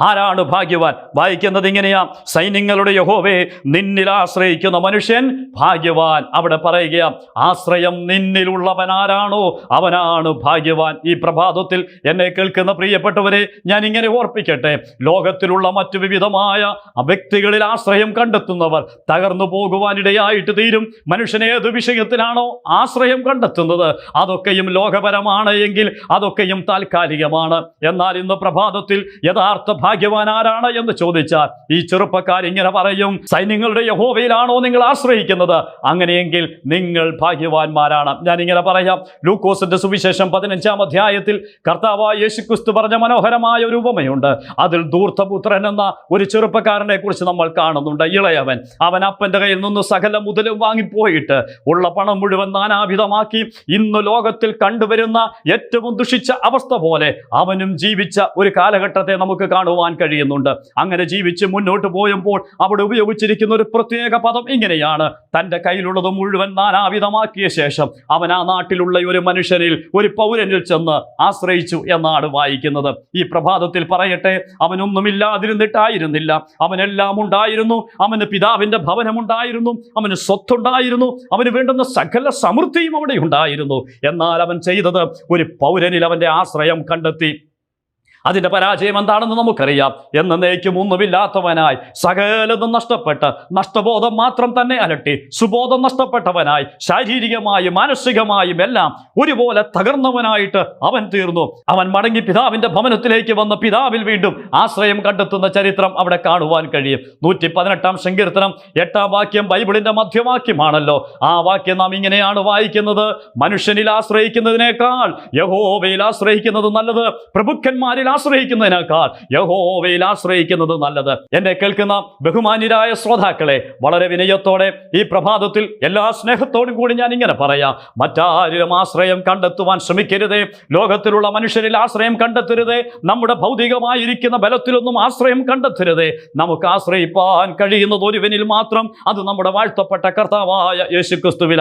ആരാണ് ഭാഗ്യവാൻ? വായിക്കുന്നത് ഇങ്ങനെയാ. സൈന്യങ്ങളുടെ യഹോവേ നിന്നിൽ ആശ്രയിക്കുന്ന മനുഷ്യൻ ഭാഗ്യവാൻ. അവിടെ പറയുക ആശ്രയം നിന്നിലുള്ളവൻ ആരാണോ? അവനാണ് ഭാഗ്യവാൻ. ഈ പ്രഭാതത്തിൽ എന്നെ കേൾക്കുന്ന പ്രിയപ്പെട്ടവരെ ഞാൻ ഇങ്ങനെ ഓർപ്പിക്കട്ടെ. ലോകത്തിലുള്ള മറ്റു വിവിധമായ വ്യക്തികളിൽ ആശ്രയം കണ്ടെത്തുന്നവർ തകർന്നു പോകുവാനിടയായിട്ട് തീരും. മനുഷ്യൻ ഏത് വിഷയത്തിലാണോ ആശ്രയം കണ്ടെത്തുന്നത് അതൊക്കെയും ലോകപരമാണ് എങ്കിൽ അതൊക്കെയും താൽക്കാലികമാണ്. എന്നാൽ ഇന്ന് പ്രഭാതത്തിൽ യഥാർത്ഥ ഭാഗ്യവാൻ ആരാണ് എന്ന് ചോദിച്ചാൽ ഈ ചെറുപ്പക്കാർ ഇങ്ങനെ പറയും സൈന്യങ്ങളുടെ യഹോവയിലാണോ നിങ്ങൾ ആശ്രയിക്കുന്നത്? അങ്ങനെയെങ്കിൽ നിങ്ങൾ ഭാഗ്യവാന്മാരാണ്. ഞാൻ ഇങ്ങനെ പറയാം ലൂക്കോസിന്റെ സുവിശേഷം പതിനഞ്ചാം അധ്യായത്തിൽ കർത്താവായ യേശുക്രിസ്തു പറഞ്ഞ മനോഹരമായ ഒരു ഉപമയുണ്ട്. അതിൽ ദൂർത്തപുത്രൻ എന്ന ഒരു ചെറുപ്പക്കാരനെ കുറിച്ച് നമ്മൾ കാണുന്നുണ്ട്. ഇളയവൻ അവൻ അപ്പന്റെ കയ്യിൽ നിന്ന് സകല മുതലും വാങ്ങിപ്പോയിട്ട് ഉള്ള പണം മുഴുവൻ നാനാവിധമാക്കി ഇന്ന് ലോകത്തിൽ കണ്ടുവരുന്ന ഏറ്റവും ദുഷിച്ച അവസ്ഥ പോലെ അവനും ജീവിച്ച ഒരു കാലഘട്ടത്തെ നമുക്ക് കാണുവാൻ കഴിയുന്നുണ്ട്. അങ്ങനെ ജീവിച്ച് മുന്നോട്ട് പോയപ്പോൾ അവിടെ ഉപയോഗിച്ചിരിക്കുന്ന ഒരു പ്രത്യേക പദം ഇങ്ങനെയാണ്. തന്റെ കയ്യിലുള്ളത് മുഴുവൻ നാനാവിധമാക്കിയ ശേഷം അവൻ ആ നാട്ടിലുള്ള ഒരു മനുഷ്യനിൽ ഒരു പൗരനിൽ ചെന്ന് ആശ്രയിച്ചു എന്നാണ് വായിക്കുന്നത്. ഈ പ്രഭാതത്തിൽ പറയട്ടെ അവനൊന്നുമില്ലാതിരുന്നിട്ടായിരുന്നില്ല അവനെല്ലാം ഉണ്ടായിരുന്നു. അവന് പിതാവിന്റെ ഭവനമുണ്ടായിരുന്നു. അവന് സ്വത്തുണ്ടായിരുന്നു. അവന് വേണ്ടുന്ന സകല സമൃദ്ധിയും അവിടെ ഉണ്ടായിരുന്നു. എന്നാൽ അവൻ ചെയ്തത് ഒരു പൗരനിൽ അവന്റെ ആശ്രയം കണ്ടെത്തി. അതിന്റെ പരാജയം എന്താണെന്ന് നമുക്കറിയാം. എന്നേക്കും ഒന്നുമില്ലാത്തവനായി സകലതും നഷ്ടപ്പെട്ട് നഷ്ടബോധം മാത്രം തന്നെ അലട്ടി സുബോധം നഷ്ടപ്പെട്ടവനായി ശാരീരികമായും മാനസികമായും എല്ലാം ഒരുപോലെ തകർന്നവനായിട്ട് അവൻ തീർന്നു. അവൻ മടങ്ങി പിതാവിന്റെ ഭവനത്തിലേക്ക് വന്ന പിതാവിൽ വീണ്ടും ആശ്രയം കണ്ടെത്തുന്ന ചരിത്രം അവിടെ കാണുവാൻ കഴിയും. നൂറ്റി പതിനെട്ടാം സങ്കീർത്തനം എട്ടാം വാക്യം ബൈബിളിന്റെ മധ്യവാക്യമാണല്ലോ. ആ വാക്യം നാം ഇങ്ങനെയാണ് വായിക്കുന്നത്. മനുഷ്യനിൽ ആശ്രയിക്കുന്നതിനേക്കാൾ യഹോവയിൽ ആശ്രയിക്കുന്നത് നല്ലത്. പ്രഭുക്കന്മാരിൽ ആശ്രയിക്കുന്നതിനേക്കാൾ യഹോവയിൽ ആശ്രയിക്കുന്നത് നല്ലത്. എന്നെ കേൾക്കുന്ന ബഹുമാന്യരായ ശ്രോതാക്കളെ വളരെ വിനയത്തോടെ ഈ പ്രഭാതത്തിൽ എല്ലാ സ്നേഹത്തോടും കൂടി ഞാൻ ഇങ്ങനെ പറയാം. മറ്റാരും ആശ്രയം കണ്ടെത്തുവാൻ ശ്രമിക്കരുതേ. ലോകത്തിലുള്ള മനുഷ്യരിൽ ആശ്രയം കണ്ടെത്തരുതേ. നമ്മുടെ ഭൗതികമായിരിക്കുന്ന ബലത്തിലൊന്നും ആശ്രയം കണ്ടെത്തരുതേ. നമുക്ക് ആശ്രയിപ്പാൻ കഴിയുന്നത് ഒരുവനിൽ മാത്രം. അത് നമ്മുടെ വാഴ്ത്തപ്പെട്ട കർത്താവായ യേശുക്രിസ്തുവിൽ